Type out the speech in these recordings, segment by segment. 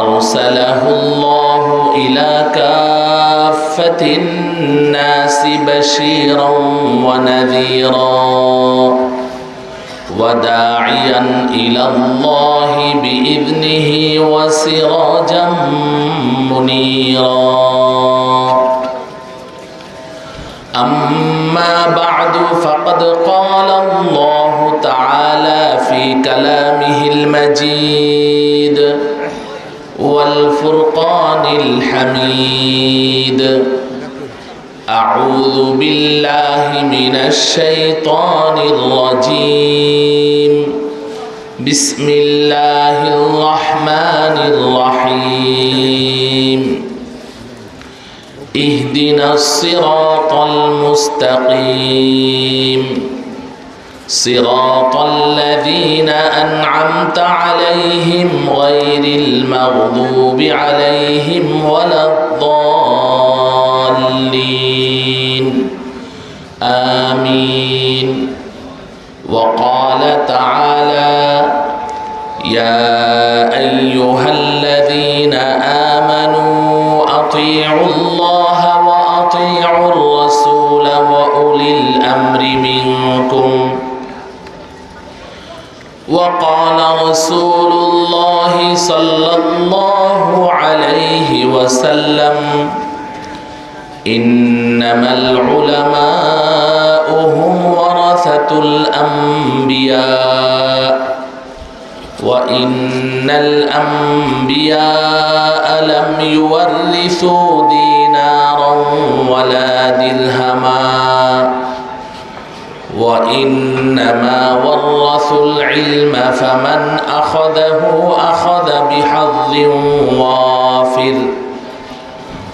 أرسله الله إلى كافة الناس بشيرا ونذيرا وداعيا إلى الله بإذنه وسراجا منيرا. أما بعد فقد قال الله تعالى في كلامه المجيد والفرقان الحميد. أعوذ بالله من الشيطان الرجيم. بسم الله الرحمن الرحيم. اهدنا الصراط المستقيم. صراط الذين أنعمت عليهم غير المغضوب عليهم ولا الضالين. آمين. وقال تعالى يا أيها الذين آمنوا أطيعوا الله وأطيعوا الرسول وأولي الأمر منكم. وقال رسول الله صلى الله عليه وسلم إنما العلماء هم ورثة الأنبياء وإن الأنبياء لم يورثوا دينارا فمن أخذه أخذ بحظ وافر.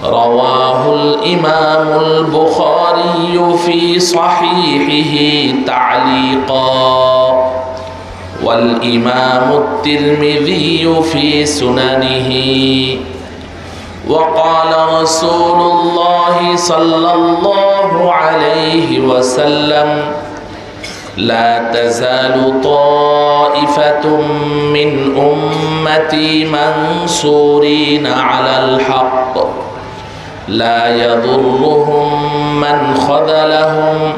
رواه الإمام البخاري في صحيحه تعليقا. والإمام الترمذي في سننه. وقال رسول الله صلى الله عليه وسلم لا تزال طائفة من أمتي منصورين على الحق. لا يضرهم من خذلهم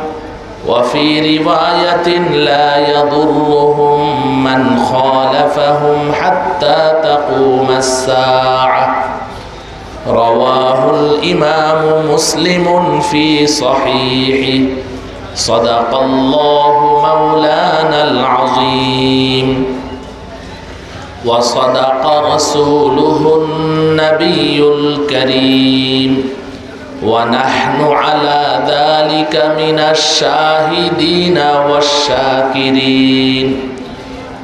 وفي رواية لا يضرهم من خالفهم حتى تقوم الساعة. رواه الإمام مسلم في صحيحه. صدق الله مولانا العظيم وصدق رسوله النبي الكريم ونحن على ذلك من الشاهدين والشاكرين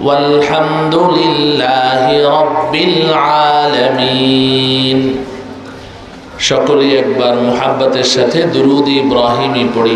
والحمد لله رب العالمين সকলে একবার মোহাব্বতের সাথে দুরুদ ইব্রাহিমই পড়ি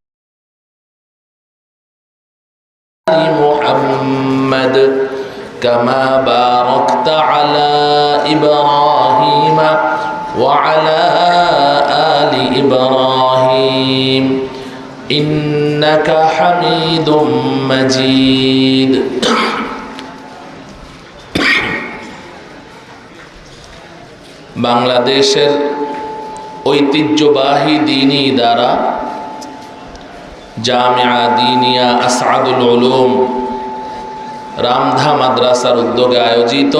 محمد كما باركت على إبراهيم وعلى آل إبراهيم إنك حميد مجيد বাংলাদেশের ঐতিহ্যবাহী দিনী দ্বারা জামিয়া দিনিয়া আসাদুল উলুম। রামধা মাদ্রাসার উদ্যোগে আয়োজিত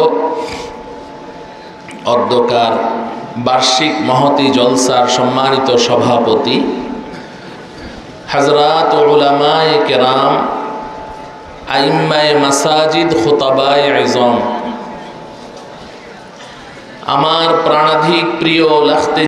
অর্ধকার বার্ষিক মহতি জলসার সম্মানিত সভাপতি হজরাত উলামায় কেরাম আইম্মায় মাসাজিদ খোতাবায় আজম আমার প্রাণাধিক প্রিয় লাখতে